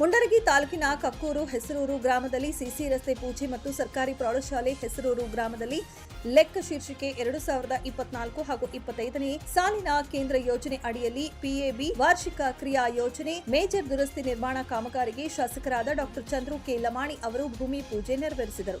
ಮುಂಡರಗಿ ತಾಲೂಕಿನ ಕಕ್ಕೂರು ಹೆಸರೂರು ಗ್ರಾಮದಲ್ಲಿ ಸಿಸಿ ರಸ್ತೆ ಪೂಜೆ ಮತ್ತು ಸರ್ಕಾರಿ ಪ್ರೌಢಶಾಲೆ ಹೆಸರೂರು ಗ್ರಾಮದಲ್ಲಿ ಲೆಕ್ಕ ಶೀರ್ಷಿಕೆ ಎರಡು ಸಾವಿರದ ಇಪ್ಪತ್ನಾಲ್ಕು ಹಾಗೂ ಇಪ್ಪತ್ತೈದನೇ ಸಾಲಿನ ಕೇಂದ್ರ ಯೋಜನೆ ಅಡಿಯಲ್ಲಿ ಪಿಎಬಿ ವಾರ್ಷಿಕ ಕ್ರಿಯಾ ಯೋಜನೆ, ಮೇಜರ್ ದುರಸ್ತಿ ನಿರ್ಮಾಣ ಕಾಮಗಾರಿಗೆ ಶಾಸಕರಾದ ಡಾಕ್ಟರ್ ಚಂದ್ರು ಕೆ. ಲಮಾಣಿ ಅವರು ಭೂಮಿ ಪೂಜೆ ನೆರವೇರಿಸಿದರು.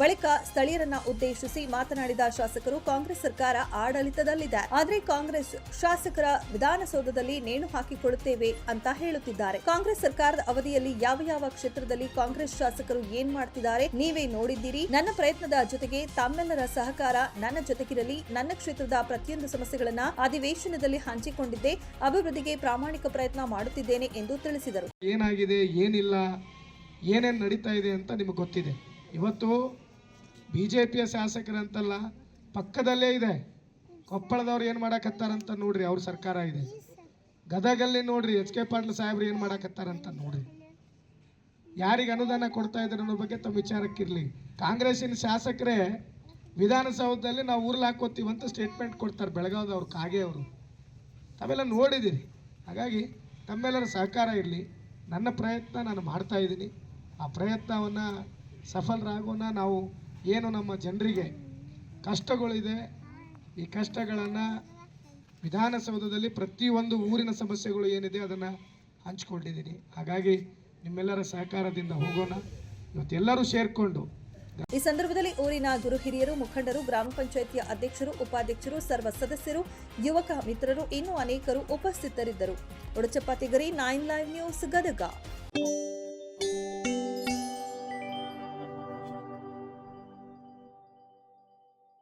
ಬಳಿಕ ಸ್ಥಳೀಯರನ್ನ ಉದ್ದೇಶಿಸಿ ಮಾತನಾಡಿದ ಶಾಸಕರು ಕಾಂಗ್ರೆಸ್ ಸರ್ಕಾರ ಆಡಳಿತದಲ್ಲಿದೆ. ಆದರೆ ಕಾಂಗ್ರೆಸ್ ಶಾಸಕರ ವಿಧಾನಸೌಧದಲ್ಲಿ ನೇಣು ಹಾಕಿಕೊಳ್ಳುತ್ತೇವೆ ಅಂತ ಹೇಳುತ್ತಿದ್ದಾರೆ. ಕಾಂಗ್ರೆಸ್ ಸರ್ಕಾರದ ಅವಧಿಯಲ್ಲಿ ಯಾವ ಯಾವ ಕ್ಷೇತ್ರದಲ್ಲಿ ಕಾಂಗ್ರೆಸ್ ಶಾಸಕರು ಏನ್ ಮಾಡ್ತಿದ್ದಾರೆ ನೀವೇ ನೋಡಿದ್ದೀರಿ. ನನ್ನ ಪ್ರಯತ್ನದ ಜೊತೆಗೆ ತಮ್ಮೆಲ್ಲರ ಸಹಕಾರ ನನ್ನ ಜೊತೆಗಿರಲಿ. ನನ್ನ ಕ್ಷೇತ್ರದ ಪ್ರತಿಯೊಂದು ಸಮಸ್ಯೆಗಳನ್ನ ಅಧಿವೇಶನದಲ್ಲಿ ಹಂಚಿಕೊಂಡಿದ್ದೆ. ಅಭಿವೃದ್ಧಿಗೆ ಪ್ರಾಮಾಣಿಕ ಪ್ರಯತ್ನ ಮಾಡುತ್ತಿದ್ದೇನೆ ಎಂದು ತಿಳಿಸಿದರು. ಏನಾಗಿದೆ ಏನಿಲ್ಲ ಏನೇನು ನಡೀತಾ ಇದೆ ಅಂತ ನಿಮಗೆ ಗೊತ್ತಿದೆ. ಇವತ್ತು ಬಿ ಜೆ ಪಿಯ ಶಾಸಕರಂತಲ್ಲ, ಪಕ್ಕದಲ್ಲೇ ಇದೆ. ಕೊಪ್ಪಳದವ್ರು ಏನು ಮಾಡಕತ್ತಾರಂತ ನೋಡ್ರಿ, ಅವ್ರ ಸರ್ಕಾರ ಇದೆ. ಗದಗಲ್ಲಿ ನೋಡ್ರಿ, ಎಚ್ ಕೆ ಪಾಟೀಲ್ ಸಾಹೇಬ್ರು ಏನು ಮಾಡಾಕತ್ತಾರಂತ ನೋಡ್ರಿ. ಯಾರಿಗೆ ಅನುದಾನ ಕೊಡ್ತಾ ಇದ್ದಾರೆ ಅನ್ನೋ ಬಗ್ಗೆ ತಮ್ಮ ವಿಚಾರಕ್ಕಿರಲಿ. ಕಾಂಗ್ರೆಸ್ಸಿನ ಶಾಸಕರೇ, ವಿಧಾನಸೌಧದಲ್ಲಿ ನಾವು ಊರ್ಲ್ ಹಾಕೋತೀವಿ ಅಂತ ಸ್ಟೇಟ್ಮೆಂಟ್ ಕೊಡ್ತಾರೆ ಬೆಳಗಾವ್ದವ್ರು ಕಾಗೆ ಅವರು. ತಾವೆಲ್ಲ ನೋಡಿದ್ದೀರಿ ಹಾಗಾಗಿ ತಮ್ಮೆಲ್ಲರ ಸಹಕಾರ ಇರಲಿ. ನನ್ನ ಪ್ರಯತ್ನ ನಾನು ಮಾಡ್ತಾ ಇದ್ದೀನಿ. ಆ ಪ್ರಯತ್ನವನ್ನು ಸಫಲರಾಗೋಣ. ನಾವು ಏನು ನಮ್ಮ ಜನರಿಗೆ ಕಷ್ಟಗಳಿದೆ, ಈ ಕಷ್ಟಗಳನ್ನು ವಿಧಾನಸೌಧದಲ್ಲಿ ಪ್ರತಿಯೊಂದು ಊರಿನ ಸಮಸ್ಯೆಗಳು ಏನಿದೆ ಅದನ್ನು ಹಂಚ್ಕೊಂಡಿದ್ದೀನಿ. ಹಾಗಾಗಿ ನಿಮ್ಮೆಲ್ಲರ ಸಹಕಾರದಿಂದ ಹೋಗೋಣ. ಇವತ್ತೆಲ್ಲರೂ ಸೇರಿಕೊಂಡು ಈ ಸಂದರ್ಭದಲ್ಲಿ ಊರಿನ ಗುರು ಹಿರಿಯರು, ಮುಖಂಡರು, ಗ್ರಾಮ ಪಂಚಾಯಿತಿಯ ಅಧ್ಯಕ್ಷರು, ಉಪಾಧ್ಯಕ್ಷರು, ಸರ್ವ ಸದಸ್ಯರು, ಯುವಕ ಮಿತ್ರರು, ಇನ್ನೂ ಅನೇಕರು ಉಪಸ್ಥಿತರಿದ್ದರು. ಉಡಚಪಾತಿಗರಿ ನೈನ್ ಲೈವ್ ನ್ಯೂಸ್ ಗದಗ.